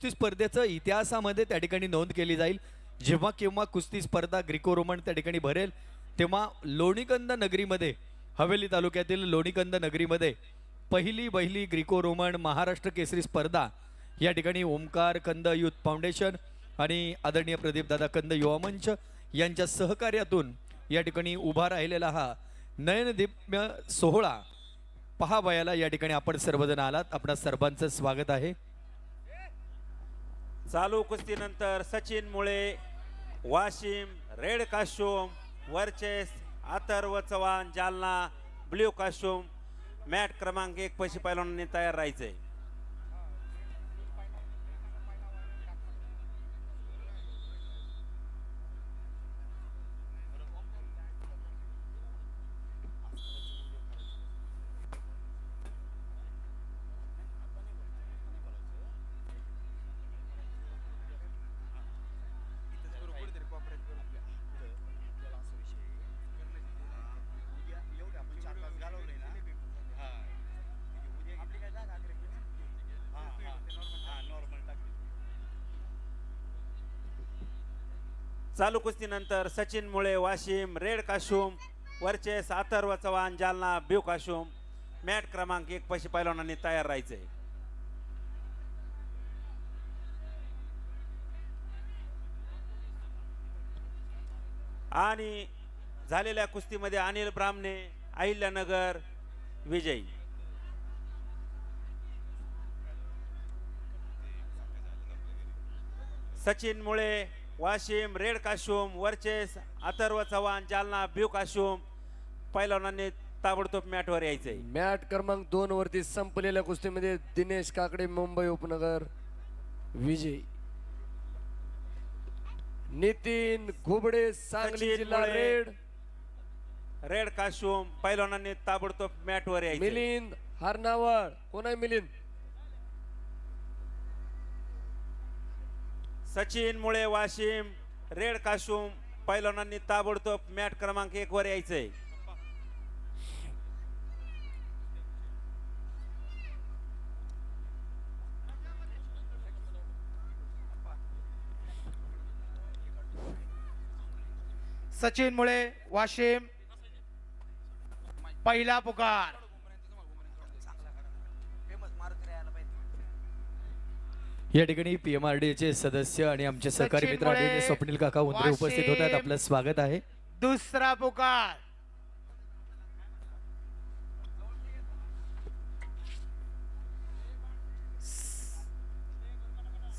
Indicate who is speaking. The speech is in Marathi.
Speaker 1: कुस्ती स्पर्धेचं इतिहासामध्ये त्या ठिकाणी नोंद केली जाईल. जेव्हा केव्हा कुस्ती स्पर्धा ग्रिको रोमन त्या ठिकाणी भरेल तेव्हा लोणीकंद नगरीमध्ये हवेली तालुक्यातील लोणीकंद नगरीमध्ये पहिली पहिली ग्रिको रोमन महाराष्ट्र केसरी स्पर्धा या ठिकाणी ओमकार कंद युथ फाउंडेशन आणि आदरणीय प्रदीपदादा कंद युवा मंच यांच्या सहकार्यातून या ठिकाणी उभा राहिलेला हा नयनदीप्य सोहळा पहा वयाला या ठिकाणी आपण सर्वजण आलात. आपणा सर्वांचं स्वागत आहे.
Speaker 2: चालू कुस्तीनंतर सचिन मुळे वाशिम रेड काशोम वरचेस अथर्व चव्हाण जालना ब्ल्यू काशोम मॅट क्रमांक एक पैसे पैलवानांनी तयार राहायचंय चालू कुस्तीनंतर Sachin Mule Washim red काशुम versus Atharva Chavan Jalna blue काशुम. Mat क्रमांक एक पैसे पैलवानांनी तयार राहायचंय आणि झालेल्या कुस्तीमध्ये अनिल ब्राह्मणे अहिल्यानगर विजयी. सचिन मुळे वाशिम रेड काशोम वरचेस अथर्व चव्हाण जालना ब्यू काशोम पैलवानांनी ताबडतोब मॅटवर यायचंय.
Speaker 3: मॅट क्रमांक दोन वरती संपलेल्या कुस्तीमध्ये दिनेश काकडे मुंबई उपनगर विजय. नितीन घुबडे सांगली
Speaker 2: सचिन
Speaker 3: जिल्हा
Speaker 2: मुळे.
Speaker 3: रेड.
Speaker 2: रेड काशोम पैलवानांनी ताबडतोब मॅटवर यायचंय.
Speaker 3: मिलिंद हरनावळ. कोण आहे मिलिंद?
Speaker 2: सचिन मुळे वाशिम रेड काशुम पैलवानांनी ताबडतोब मॅट क्रमांक एक वर यायचंय.
Speaker 4: सचिन मुळे वाशिम पहिला पुकार.
Speaker 1: या ठिकाणी पी एम आर डी चे सदस्य आणि आमचे सहकारी मित्र आदरणीय स्वप्नील काका उंद्रे उपस्थित होत आहेत. आपलं स्वागत आहे
Speaker 4: दुसरा पुकार